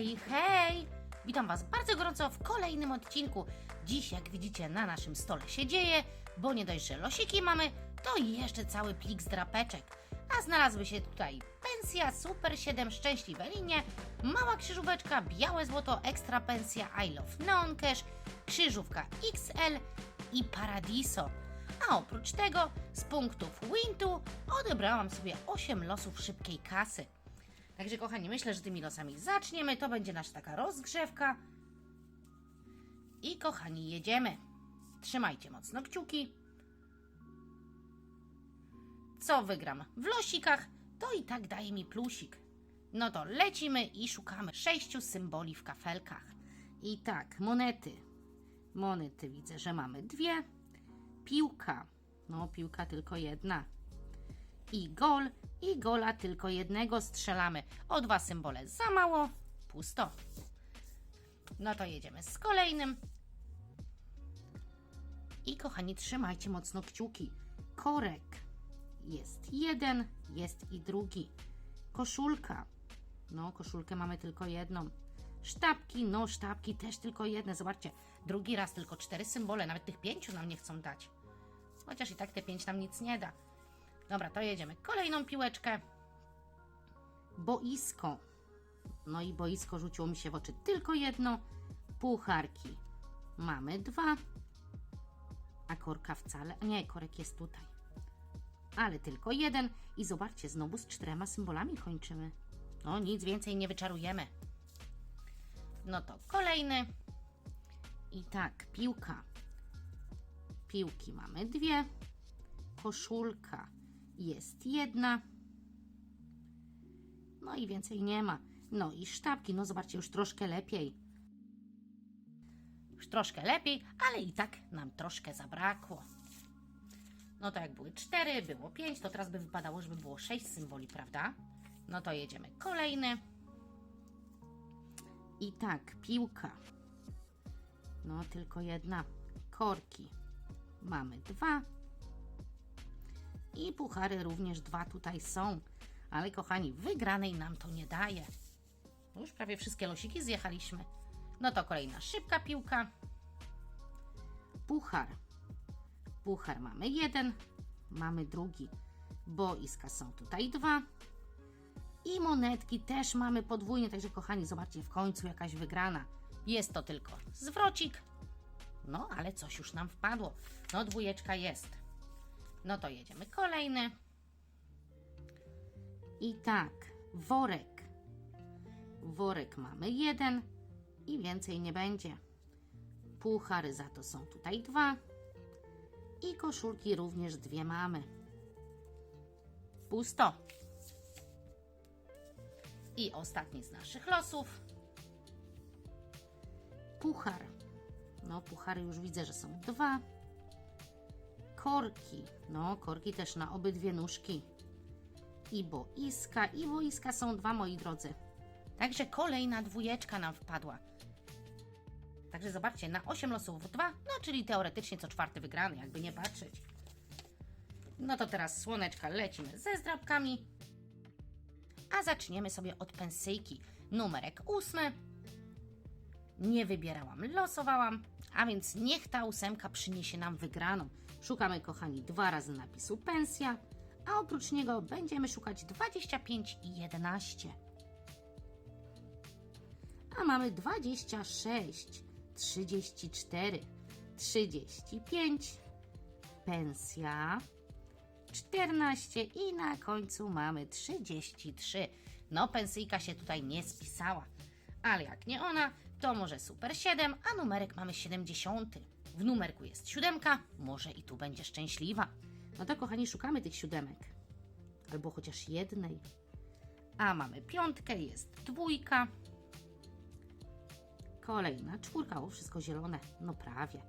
Hej, hej! Witam Was bardzo gorąco w kolejnym odcinku. Dziś, jak widzicie, na naszym stole się dzieje, bo nie dość, że losiki mamy, to jeszcze cały plik z drapeczek. A znalazły się tutaj pensja Super 7 Szczęśliwe Linie, mała krzyżóweczka, białe złoto, ekstra pensja I Love Neon Cash, krzyżówka XL i Paradiso. A oprócz tego z punktów Wintu odebrałam sobie 8 losów szybkiej kasy. Także kochani, myślę, że tymi losami zaczniemy. To będzie nasza taka rozgrzewka. I kochani, jedziemy. Trzymajcie mocno kciuki. Co wygram w losikach, to i tak daje mi plusik. No to lecimy i szukamy sześciu symboli w kafelkach. I tak, monety. Monety widzę, że mamy dwie. Piłka. No, piłka tylko jedna i gol, i gola tylko jednego strzelamy. O dwa symbole za mało, pusto. No to jedziemy z kolejnym. I kochani, trzymajcie mocno kciuki. Korek. Jest jeden, jest i drugi. Koszulka. No, koszulkę mamy tylko jedną. Sztabki, no sztabki też tylko jedne. Zobaczcie, drugi raz tylko cztery symbole, nawet tych pięciu nam nie chcą dać. Chociaż i tak te pięć nam nic nie da. Dobra, to jedziemy. Kolejną piłeczkę. Boisko. No i boisko rzuciło mi się w oczy tylko jedno. Pucharki. Mamy dwa. A korka wcale. Nie, korek jest tutaj. Ale tylko jeden. I zobaczcie, znowu z czterema symbolami kończymy. No, nic więcej nie wyczarujemy. No to kolejny. I tak, piłka. Piłki mamy dwie. Koszulka jest jedna. No i więcej nie ma. No i sztabki, no zobaczcie, już troszkę lepiej. Już troszkę lepiej, ale i tak nam troszkę zabrakło. No to jak były cztery, było pięć, to teraz by wypadało, żeby było sześć symboli, prawda? No to jedziemy kolejny. I tak, piłka. No tylko jedna. Korki. Mamy dwa. I puchary również dwa tutaj są. Ale kochani, wygranej nam to nie daje. No Już prawie wszystkie losiki zjechaliśmy. No to kolejna szybka piłka. Puchar. Puchar mamy jeden, mamy drugi. Boiska są tutaj dwa. I monetki też mamy podwójnie, także kochani, zobaczcie, w końcu jakaś wygrana. Jest to tylko zwrocik. No, ale coś już nam wpadło. No, dwójeczka jest. No to jedziemy kolejny. I tak, worek. Worek mamy jeden i więcej nie będzie. Puchary za to są tutaj dwa. I koszulki również dwie mamy. Pusto. I ostatni z naszych losów. Puchar. No, puchary już widzę, że są dwa korki. No, korki też na obydwie nóżki. I boiska, i boiska są dwa, moi drodzy. Także kolejna dwójeczka nam wpadła. Także zobaczcie, na 8 losów 2, no czyli teoretycznie co czwarty wygrany, jakby nie patrzeć. No to teraz słoneczka lecimy ze zdrabkami. A zaczniemy sobie od pensyjki. Numerek ósmy. Nie wybierałam, losowałam, a więc niech ta ósemka przyniesie nam wygraną. Szukamy, kochani, dwa razy napisu pensja, a oprócz niego będziemy szukać 25 i 11. A mamy 26, 34, 35, pensja, 14 i na końcu mamy 33. No, pensyjka się tutaj nie spisała. Ale jak nie ona, to może super 7, a numerek mamy 70. W numerku jest siódemka, może i tu będzie szczęśliwa. No to kochani, szukamy tych siódemek. Albo chociaż jednej. A mamy piątkę, jest dwójka. Kolejna czwórka, o wszystko zielone, no prawie.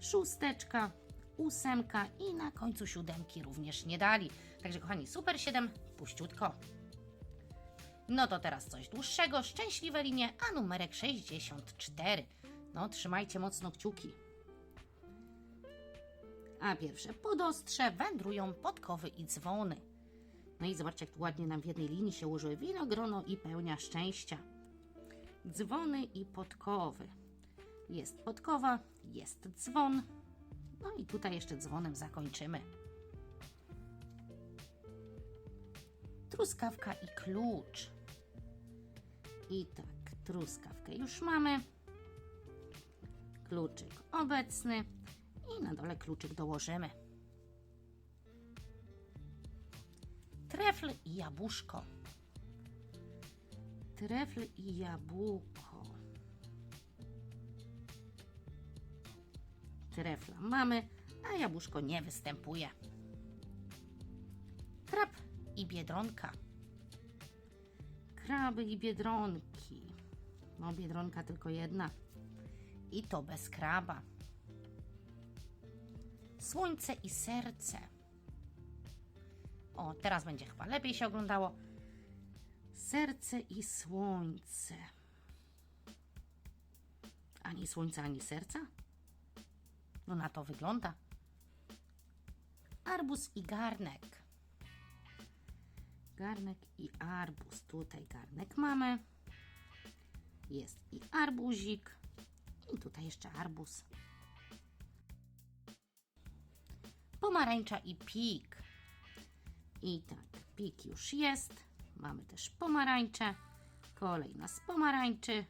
Szósteczka, ósemka i na końcu siódemki również nie dali. Także kochani, super 7, puściutko. No to teraz coś dłuższego, szczęśliwe linie, a numerek 64. No, trzymajcie mocno kciuki. A pierwsze podostrze wędrują podkowy i dzwony. No i zobaczcie, jak ładnie nam w jednej linii się ułożyły winogrono i pełnia szczęścia. dzwony i podkowy. Jest podkowa, jest dzwon. No i tutaj jeszcze dzwonem zakończymy. Truskawka i klucz. I tak, truskawkę już mamy. Kluczyk obecny. I na dole kluczyk dołożymy. Trefl i jabłuszko. Trefl i jabłko. Trefla mamy, a jabłuszko nie występuje. Krab i biedronka. Kraby i biedronki. No, biedronka tylko jedna. I to bez kraba. Słońce i serce. O, teraz będzie chyba lepiej się oglądało. Serce i słońce. Ani słońca, ani serca? No na to wygląda. Arbuz i garnek. Garnek i arbuz. Tutaj garnek mamy. Jest i arbuzik. I tutaj jeszcze arbuz. Pomarańcza i pik. I tak, pik już jest. Mamy też pomarańcze. Kolejna z pomarańczy.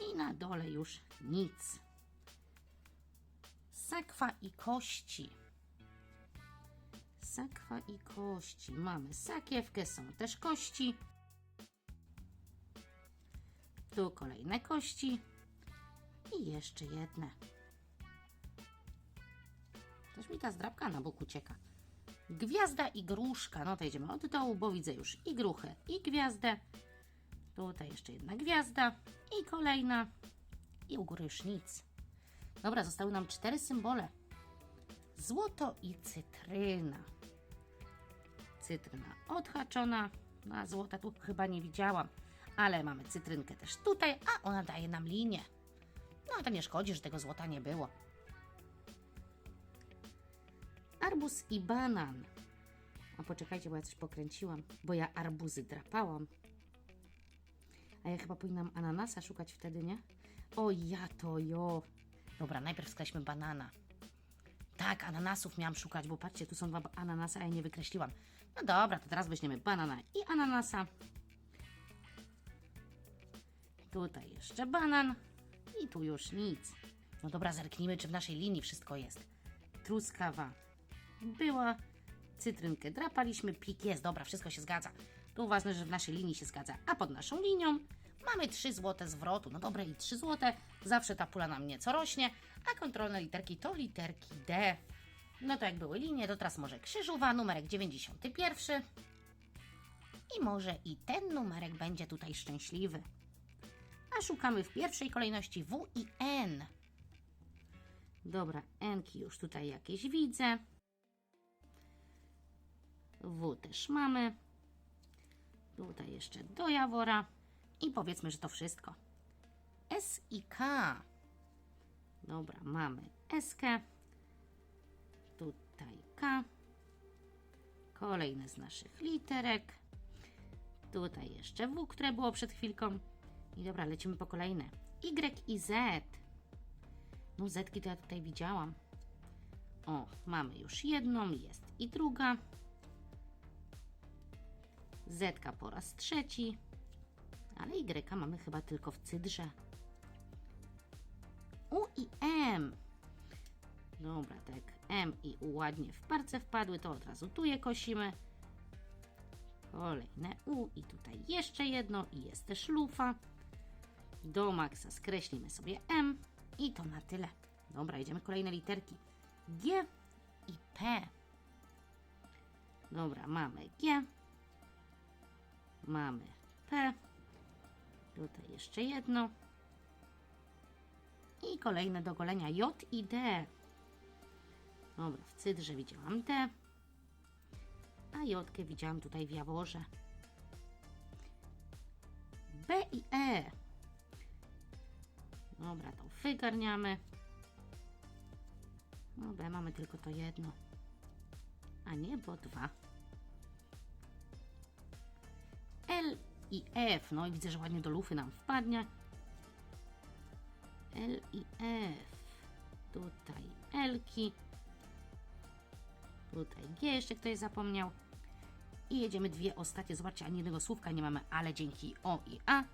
I na dole już nic. Sakwa i kości. Sakwa i kości. Mamy sakiewkę, są też kości. Tu kolejne kości. I jeszcze jedne. Coś mi ta zdrabka na bok ucieka. Gwiazda i gruszka. No to jedziemy od dołu, bo widzę już i gruchę, i gwiazdę. Tutaj jeszcze jedna gwiazda i kolejna. I u góry już nic. Dobra, zostały nam cztery symbole. Złoto i cytryna. Cytryna odhaczona. No, a złota tu chyba nie widziałam. Ale mamy cytrynkę też tutaj, a ona daje nam linię. No to nie szkodzi, że tego złota nie było. Arbuz i banan. A poczekajcie, bo ja coś pokręciłam, bo ja arbuzy drapałam. A ja chyba powinnam ananasa szukać wtedy, nie? O, ja to jo. Dobra, najpierw skreślmy banana. Tak, ananasów miałam szukać, bo patrzcie, tu są dwa ananasy, a ja nie wykreśliłam. No dobra, to teraz weźmiemy banana i ananasa. Tutaj jeszcze banan i tu już nic. No dobra, zerknijmy, czy w naszej linii wszystko jest. Truskawa była, cytrynkę drapaliśmy, pik jest, dobra, wszystko się zgadza. Tu ważne, że w naszej linii się zgadza, a pod naszą linią mamy 3 złote zwrotu. No dobra, i 3 złote, zawsze ta pula nam nieco rośnie, a kontrolne literki to literki D. No to jak były linie, to teraz może krzyżowa, numerek 91. I może i ten numerek będzie tutaj szczęśliwy. A szukamy w pierwszej kolejności W i N. Dobra, N-ki już tutaj jakieś widzę. W też mamy. Tutaj jeszcze do Jawora. I powiedzmy, że to wszystko. S i K. Dobra, mamy S. -kę. Tutaj K. Kolejne z naszych literek. Tutaj jeszcze W, które było przed chwilką. I dobra, lecimy po kolejne. Y i Z. No, Zetki to ja tutaj widziałam. O, mamy już jedną, jest i druga. Zetka po raz trzeci. Ale Y mamy chyba tylko w cydrze. U i M. Dobra, tak. M i U ładnie w parce wpadły, to od razu tu je kosimy. Kolejne U i tutaj jeszcze jedno i jest też lufa. Do maksa skreślimy sobie M i to na tyle. Dobra, idziemy kolejne literki. G i P. Dobra, mamy G. Mamy P. Tutaj jeszcze jedno. I kolejne do golenia J i D. Dobra, w cydrze widziałam D. A Jotkę widziałam tutaj w Jaworze. B i E. Dobra, to wygarniamy. No B mamy tylko to jedno. A nie, bo dwa. L i F. No i widzę, że ładnie do lufy nam wpadnie. L i F. Tutaj L-ki. Tutaj G jeszcze ktoś zapomniał. I jedziemy dwie ostatnie. Zobaczcie, ani jednego słówka nie mamy, ale dzięki O i A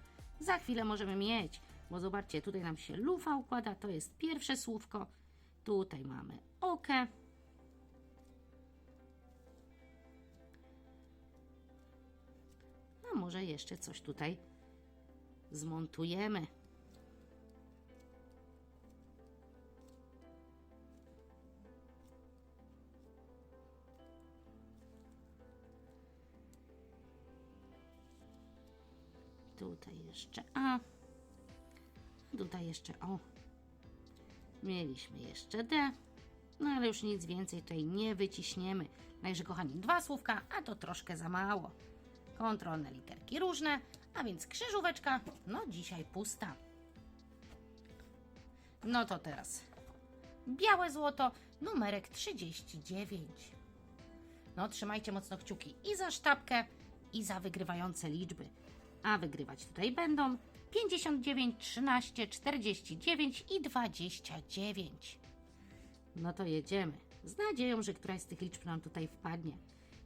za chwilę możemy mieć. Bo zobaczcie, tutaj nam się lufa układa. To jest pierwsze słówko. Tutaj mamy okę. A może jeszcze coś tutaj zmontujemy. Tutaj jeszcze A. Tutaj jeszcze O. Mieliśmy jeszcze D. No ale już nic więcej tutaj nie wyciśniemy. Także kochani, dwa słówka, a to troszkę za mało. Kontrolne literki różne, a więc krzyżóweczka, no dzisiaj pusta. No to teraz białe złoto, numerek 39. No trzymajcie mocno kciuki i za sztabkę, i za wygrywające liczby. A wygrywać tutaj będą 59, 13, 49 i 29. No to jedziemy. Z nadzieją, że któraś z tych liczb nam tutaj wpadnie.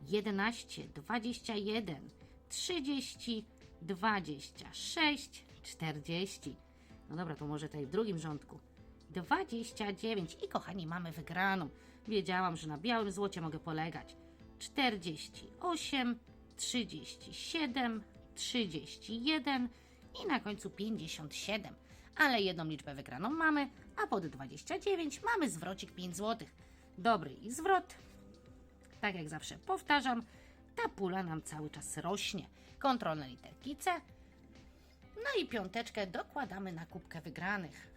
11, 21, 30, 26, 40. No dobra, to może tutaj w drugim rządku. 29. I kochani, mamy wygraną. Wiedziałam, że na białym złocie mogę polegać. 48, 37, 31 i na końcu 57. Ale jedną liczbę wygraną mamy, a pod 29 mamy zwrocik 5 zł. Dobry i zwrot. Tak jak zawsze powtarzam, ta pula nam cały czas rośnie. Kontrolne literki C. No i piąteczkę dokładamy na kubkę wygranych.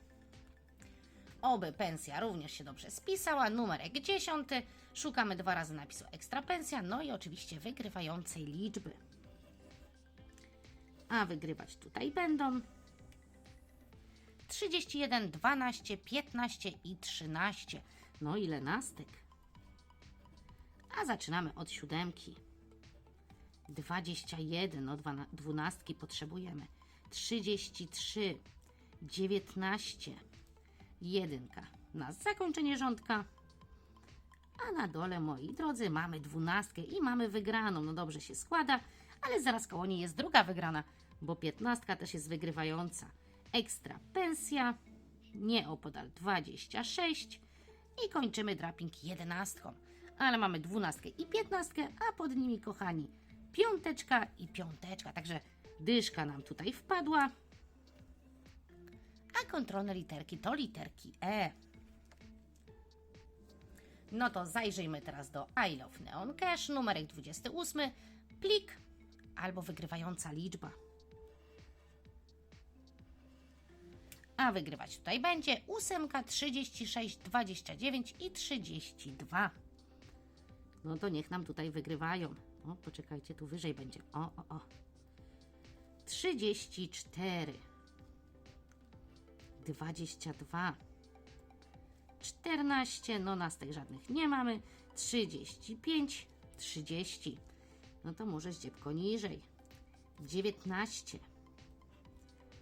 Oby pensja również się dobrze spisała. Numerek 10. Szukamy dwa razy napisu ekstra pensja, no i oczywiście wygrywającej liczby. A wygrywać tutaj będą 31, 12, 15 i 13. No ile nastek? A zaczynamy od siódemki. 21, no dwunastki potrzebujemy. 33, 19, jedynka na zakończenie rządka. A na dole, moi drodzy, mamy dwunastkę i mamy wygraną. No dobrze się składa, ale zaraz koło niej jest druga wygrana, bo piętnastka też jest wygrywająca. Ekstra pensja, nieopodal 26 i kończymy draping jedenastką. Ale mamy dwunastkę i piętnastkę, a pod nimi, kochani, piąteczka i piąteczka. Także dyszka nam tutaj wpadła. A kontrolne literki to literki E. No to zajrzyjmy teraz do I Love Neon Cash, numerek 28, plik albo wygrywająca liczba. A wygrywać tutaj będzie 8, 36, 29 i 32. No to niech nam tutaj wygrywają. O, poczekajcie, tu wyżej będzie. O, o, o. 34. 22. 14, no nastek żadnych nie mamy. 35, 30. No to może zdziebko niżej. 19,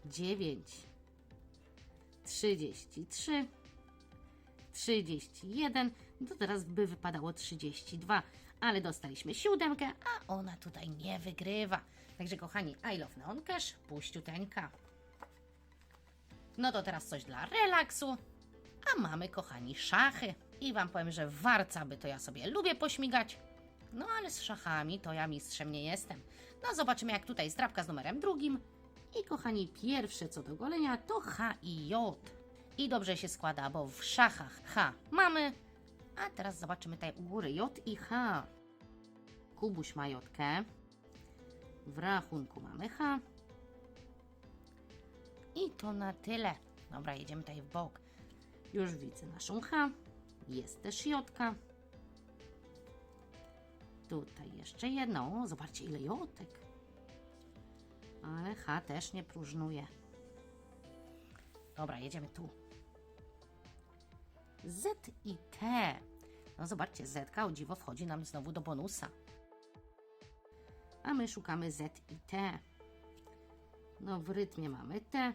9, 33, 31. No to teraz by wypadało 32, ale dostaliśmy siódemkę, a ona tutaj nie wygrywa. Także kochani, I love Neon Cash, puściuteńka. No to teraz coś dla relaksu. A mamy, kochani, szachy. I wam powiem, że warca by to ja sobie lubię pośmigać. No ale z szachami to ja mistrzem nie jestem. No zobaczymy jak tutaj zdrabka z numerem drugim. I kochani, pierwsze co do golenia to H i J. I dobrze się składa, bo w szachach H mamy. A teraz zobaczymy tutaj u góry J i H. Kubuś ma Jotkę. W rachunku mamy H. I to na tyle. Dobra, jedziemy tutaj w bok. Już widzę naszą H. Jest też Jotka. Tutaj jeszcze jedną. Zobaczcie ile Jotek. Ale H też nie próżnuje. Dobra, jedziemy tu. Z i T. No zobaczcie, Z o dziwo wchodzi nam znowu do bonusa. A my szukamy Z i T. No w rytmie mamy T.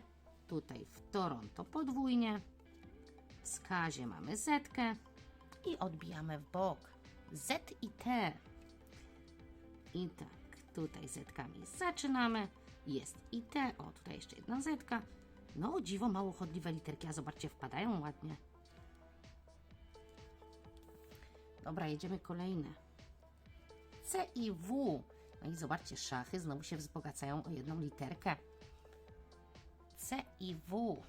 Tutaj w Toronto podwójnie. W skazie mamy zetkę i odbijamy w bok. Z i T. I tak, tutaj zetkami zaczynamy. Jest i T. O, tutaj jeszcze jedna zetka. No, dziwo, mało chodliwe literki, a zobaczcie, wpadają ładnie. Dobra, jedziemy kolejne. C i W. No i zobaczcie, szachy znowu się wzbogacają o jedną literkę. C i W.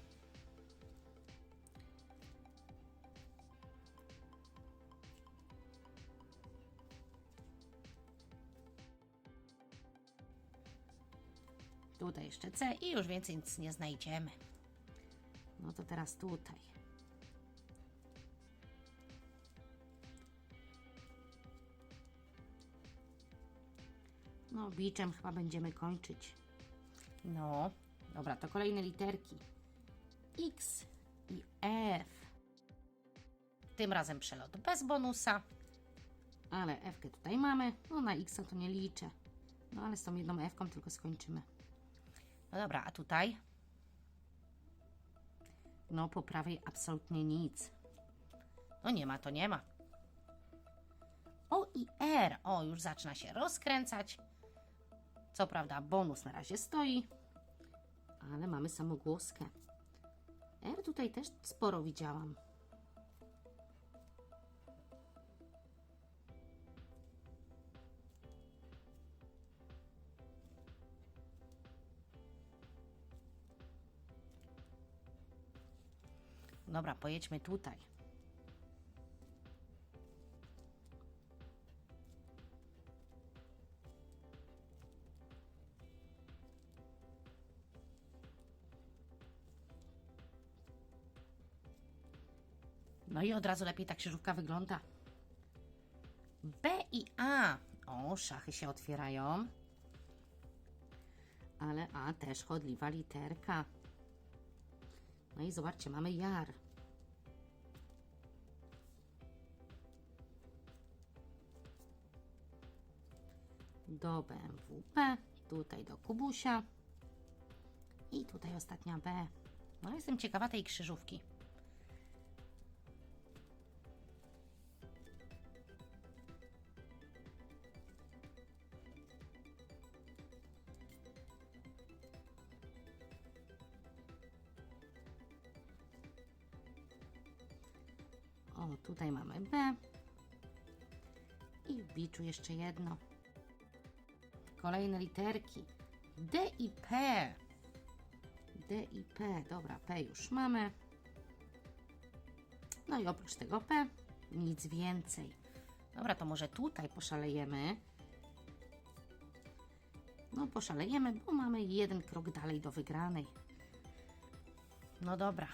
Tutaj jeszcze C i już więcej nic nie znajdziemy. No to teraz tutaj. Biczem chyba będziemy kończyć. No, dobra, to kolejne literki. X i F. Tym razem przelot bez bonusa. Ale F tutaj mamy. No na X to nie liczę. No ale z tą jedną F tylko skończymy. No dobra, a tutaj? No po prawej absolutnie nic. No nie ma, to nie ma. O i R. O, już zaczyna się rozkręcać. Co prawda bonus na razie stoi, ale mamy samogłoskę. R tutaj też sporo widziałam. Dobra, pojedźmy tutaj. No i od razu lepiej ta krzyżówka wygląda. B i A. O, szachy się otwierają. Ale A też chodliwa literka. No i zobaczcie, mamy jar. Do BMWP, tutaj do Kubusia i tutaj ostatnia B. No jestem ciekawa tej krzyżówki. Tutaj mamy B. I w biczu jeszcze jedno. Kolejne literki. D i P. D i P. Dobra, P już mamy. No i oprócz tego P nic więcej. Dobra, to może tutaj poszalejemy. No, poszalejemy, bo mamy jeden krok dalej do wygranej. No dobra,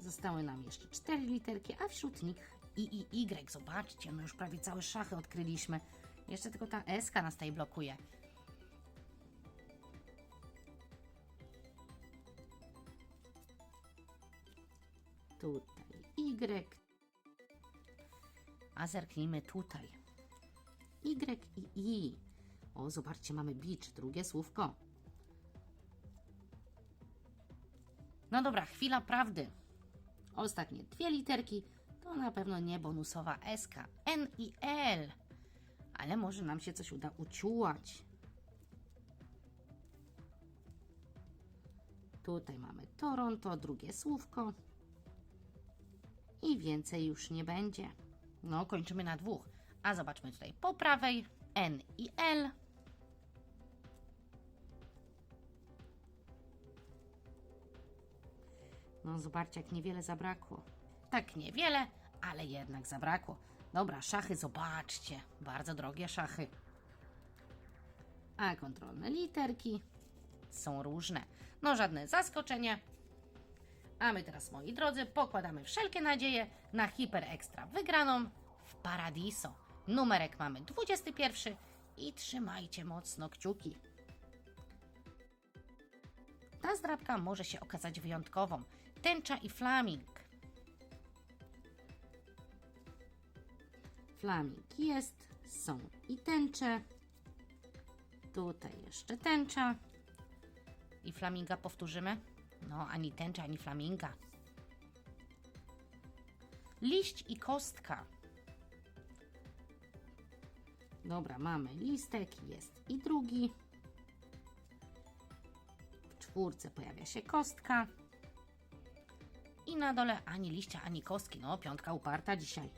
Zostały nam jeszcze cztery literki, a wśród nich I i Y. Zobaczcie, my już prawie całe szachy odkryliśmy. Jeszcze tylko ta S nas tutaj blokuje. Tutaj Y. A zerknijmy tutaj. Y i I. O, zobaczcie, mamy bicz, drugie słówko. No dobra, chwila prawdy. Ostatnie dwie literki to na pewno nie bonusowa SK, N i L. Ale może nam się coś uda uciułać. Tutaj mamy Toronto, drugie słówko. I więcej już nie będzie. No, kończymy na dwóch. A zobaczmy tutaj po prawej N i L. No zobaczcie, jak niewiele zabrakło. Tak niewiele, ale jednak zabrakło. Dobra, szachy, zobaczcie. Bardzo drogie szachy. A kontrolne literki są różne. No żadne zaskoczenie. A my teraz, moi drodzy, pokładamy wszelkie nadzieje na hiper ekstra wygraną w Paradiso. Numerek mamy 21 i trzymajcie mocno kciuki. Ta zdrabka może się okazać wyjątkową. Tęcza i flaming. Flaming jest, są i tęcze. Tutaj jeszcze tęcza. I flaminga powtórzymy. No, ani tęcza, ani flaminga. Liść i kostka. Dobra, mamy listek, jest i drugi. W czwórce pojawia się kostka. I na dole ani liścia, ani kostki. No, piątka uparta dzisiaj.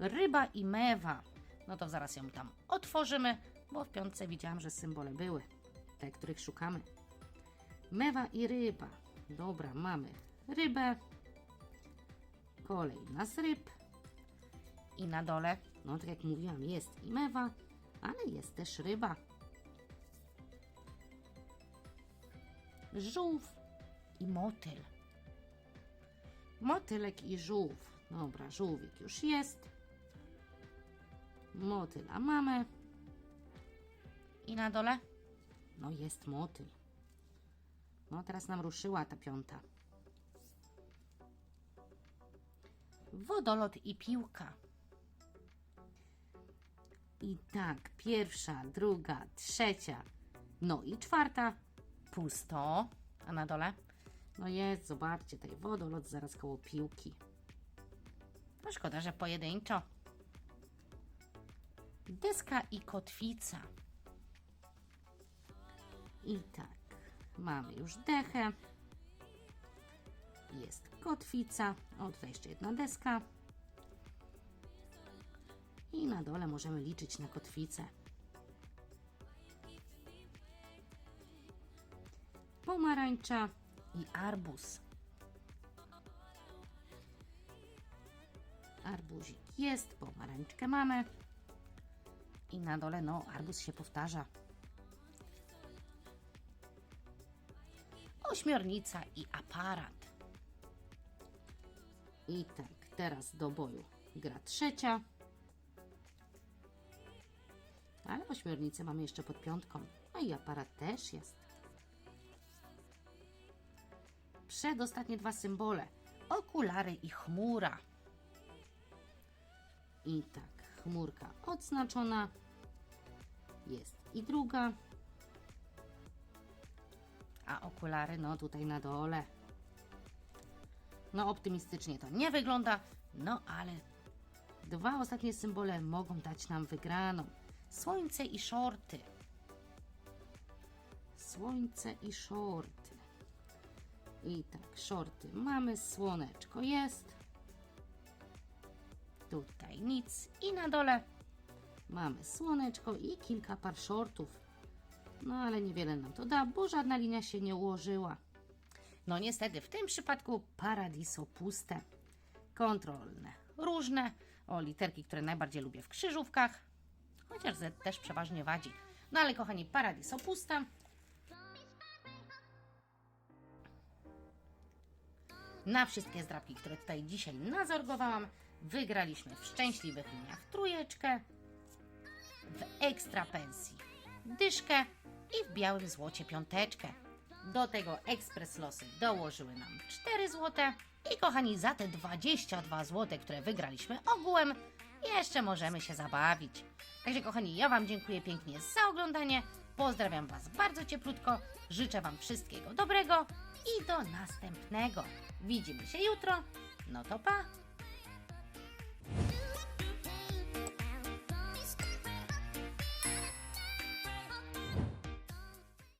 Ryba i mewa. No to zaraz ją tam otworzymy, bo w piątce widziałam, że symbole były. Te, których szukamy. Mewa i ryba. Dobra, mamy rybę. Kolejna z ryb. I na dole, no tak jak mówiłam, jest i mewa, ale jest też ryba. Żółw i motyl. Motylek i żółw. Dobra, żółwik już jest. Motyla mamy. I na dole? No jest motyl. No teraz nam ruszyła ta piąta. Wodolot i piłka. I tak, pierwsza, druga, trzecia, no i czwarta. Pusto. A na dole? No jest, zobaczcie, tutaj wodolot zaraz koło piłki. No szkoda, że pojedynczo. Deska i kotwica. I tak, mamy już dechę. Jest kotwica. O, tutaj jeszcze jedna deska. I na dole możemy liczyć na kotwicę. Pomarańcza i arbuz. Arbuzik jest, pomarańczkę mamy. I na dole, no, arbuz się powtarza. Ośmiornica i aparat. I tak, teraz do boju gra trzecia. Ale ośmiornicę mamy jeszcze pod piątką. No i aparat też jest. Przedostatnie dwa symbole. Okulary i chmura. I tak, chmurka odznaczona. Jest i druga. A okulary, no tutaj na dole. No optymistycznie to nie wygląda, no ale dwa ostatnie symbole mogą dać nam wygraną. Słońce i shorty. Słońce i shorty. I tak, shorty mamy, słoneczko jest. Tutaj nic. I na dole mamy słoneczko i kilka par shortów. No ale niewiele nam to da, bo żadna linia się nie ułożyła. No niestety, w tym przypadku paradiso puste. Kontrolne, różne. O, literki, które najbardziej lubię w krzyżówkach. Chociaż Z też przeważnie wadzi. No ale kochani, paradiso puste. Na wszystkie zdrabki, które tutaj dzisiaj nazorgowałam, wygraliśmy w szczęśliwych liniach trójeczkę, w ekstra pensji dyszkę i w białym złocie piąteczkę. Do tego ekspres losy dołożyły nam 4 złote i kochani, za te 22 złote, które wygraliśmy ogółem, jeszcze możemy się zabawić. Także kochani, ja Wam dziękuję pięknie za oglądanie. Pozdrawiam Was bardzo cieplutko. Życzę Wam wszystkiego dobrego i do następnego. Widzimy się jutro. No to pa!